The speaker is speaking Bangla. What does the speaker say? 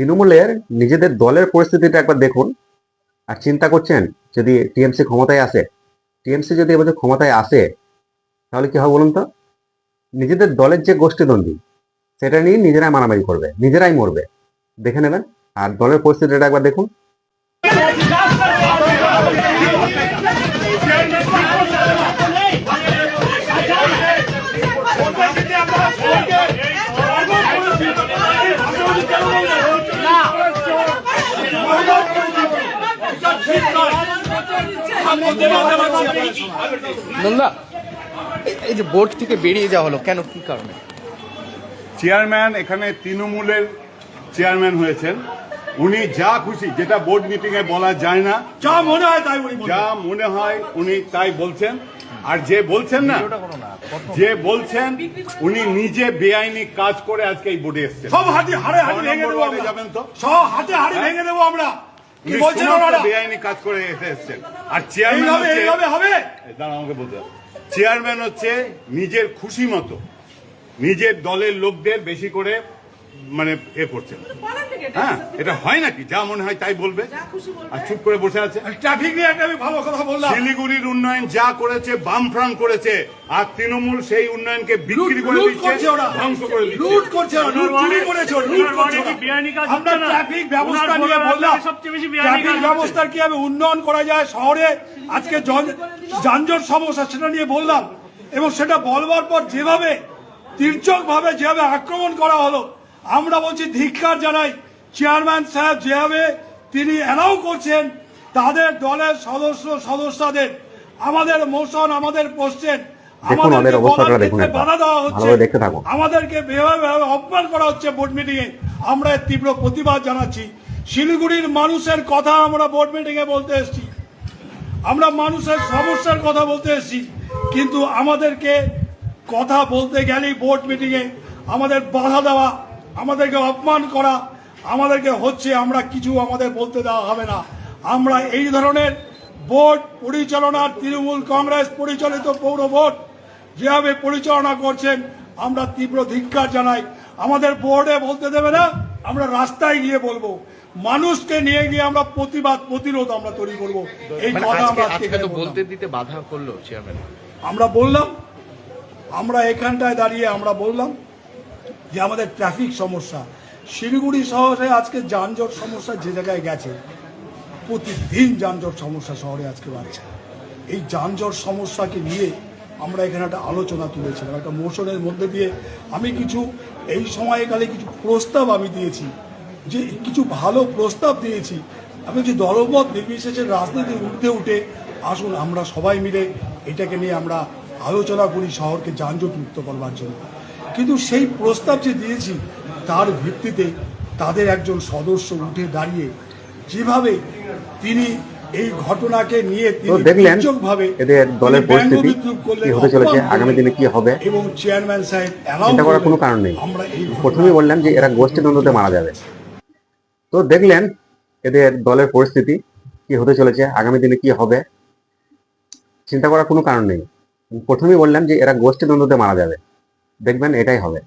তৃণমূলের নিজেদের দলের পরিস্থিতিটা একবার দেখুন আর চিন্তা করছেন যদি টিএমসি ক্ষমতায় আসে, টিএমসি যদি এবছর ক্ষমতায় আসে, তাহলে কি হবে বলুন তো? নিজেদের দলের যে গোষ্ঠীদ্বন্দ্বী, সেটা নিয়ে নিজেরাই মারামারি করবে, নিজেরাই মরবে। দেখে নেবেন। আর দলের পরিস্থিতিটা একবার দেখুন। নন্দা এই যে বোর্ড থেকে বেরিয়ে যাওয়া হলো কেন কি কারণে? চেয়ারম্যান এখানে তৃণমূলের চেয়ারম্যান হয়েছেন। উনি যা খুশি যেটা বোর্ড মিটিং এ বলা যায় না যা মনে হয় তাই উনি যা মনে হয় উনি তাই বলছেন। আর যে বলছেন না যে বলছেন উনি নিজে বেআইনি কাজ করে আজকে এই বোর্ডে এসছেন। সব হাতে হাড়ে হাড়ি ভেঙে দেবো যাবেন তো? সব হাতে হাড়ি ভেঙে দেবো আমরা। কি বলছেন ওনারা? বেআইনি কাজ করে এসে এসছেন। আর চেয়ারম্যান এইভাবে হবে? দাঁড়া আমাকে বলতে। চেয়ারম্যান হচ্ছে নিজের খুশি মতো নিজের দলের লোকদের বেশি করে মানে এ করছেন হ্যাঁ এটা হয় নাকি যা মনে হয় তাই বলবে। আর চুপ করে বসে আছে। ট্রাফিক নিয়ে আমি ভালো কথা বললাম। শিলিগুড়ির উন্নয়ন যা করেছে বামফ্রাম করেছে আর তৃণমূল সেই উন্নয়নকে বিক্রি করে দিচ্ছে ধ্বংস করে দিচ্ছে। লুট করছে লুট চুরি করেছে লুট করছে আমরা ট্রাফিক ব্যবস্থা নিয়ে বললাম ট্রাফিক ব্যবস্থার কীভাবে উন্নয়ন করা যায় শহরে? আজকে যানজট সমস্যা সেটা নিয়ে বললাম। এবং সেটা বলবার পর যেভাবে তীর্যক ভাবে যেভাবে আক্রমণ করা হলো আমরা বলছি ধিক্কার জানাই। চেয়ারম্যান সাহেব যেভাবে তিনি অ্যালাউ করছেন তাদের দলের সদস্য সদস্যদের আমাদের মোশন আমাদের পোস্টেন অবস্থাটা বাধা দেওয়া হচ্ছে। আমাদেরকে অপমান করা হচ্ছে বোর্ড মিটিং এ আমরা এর তীব্র প্রতিবাদ জানাচ্ছি। শিলিগুড়ির মানুষের কথা আমরা বোর্ড মিটিং এ বলতে এসেছি। আমরা মানুষের সমস্যার কথা বলতে এসেছি। কিন্তু আমাদেরকে কথা বলতে গেলেই বোর্ড মিটিং এ আমাদের বাধা দেওয়া আমাদেরকে অপমান করা আমাদেরকে হচ্ছে আমরা কিছু আমাদের বলতে দেওয়া হবে না। আমরা এই ধরনের বোর্ড পরিচালনা তৃণমূল কংগ্রেস পরিচালিত পৌর বোর্ড যেভাবে পরিচালনা করছেন আমরা তীব্র ধিক্কার জানাই। আমাদের বোর্ডে বলতে দেবে না আমরা রাস্তায় গিয়ে বলব। মানুষকে নিয়ে গিয়ে আমরা প্রতিবাদ প্রতিরোধ আমরা তৈরি করব। এই মানে কথা আমরা। বলতে দিতে বাধা করল চেয়ারম্যান আমরা বললাম আমরা এখানটায় দাঁড়িয়ে আমরা বললাম যে আমাদের ট্রাফিক সমস্যা। শিলিগুড়ি শহরে আজকে যানজট সমস্যা যে জায়গায় গেছে, প্রতিদিন যানজট সমস্যা শহরে আজকে বাড়ছে। এই যানজট সমস্যাকে নিয়ে আমরা এখানে একটা আলোচনা তুলেছিলাম, একটা মোশনের মধ্যে দিয়ে আমি কিছু, এই সময়কালে কিছু প্রস্তাব আমি দিয়েছি, যে কিছু ভালো প্রস্তাব দিয়েছি। আমি যে দলমত নির্বিশেষে রাজনীতি উঠতে উঠে, আসুন আমরা সবাই মিলে এটাকে নিয়ে আমরা আলোচনা করি শহরকে যানজট মুক্ত করবার জন্য। কিন্তু সেই প্রস্তাব যে দিয়েছি তার ভিত্তিতে তাদের একজন সদস্য উঠে দাঁড়িয়ে যেভাবে তিনি এই ঘটনাকে নিয়ে দেখলেন এদের দলের পরিস্থিতি কি হতে চলেছে আগামী দিনে কি হবে? এবং চেয়ারম্যান সাহেব চিন্তা করার কোনো কারণ নেই। প্রথমেই বললাম যে এরা গোষ্ঠীদ্বন্দ্বতে মারা যাবে। তো দেখলেন এদের দলের পরিস্থিতি কি হতে চলেছে আগামী দিনে কি হবে? চিন্তা করার কোনো কারণ নেই। প্রথমেই বললাম যে এরা গোষ্ঠীদ্বন্দ্বতে মারা যাবে। দেখবেন এটাই হবে।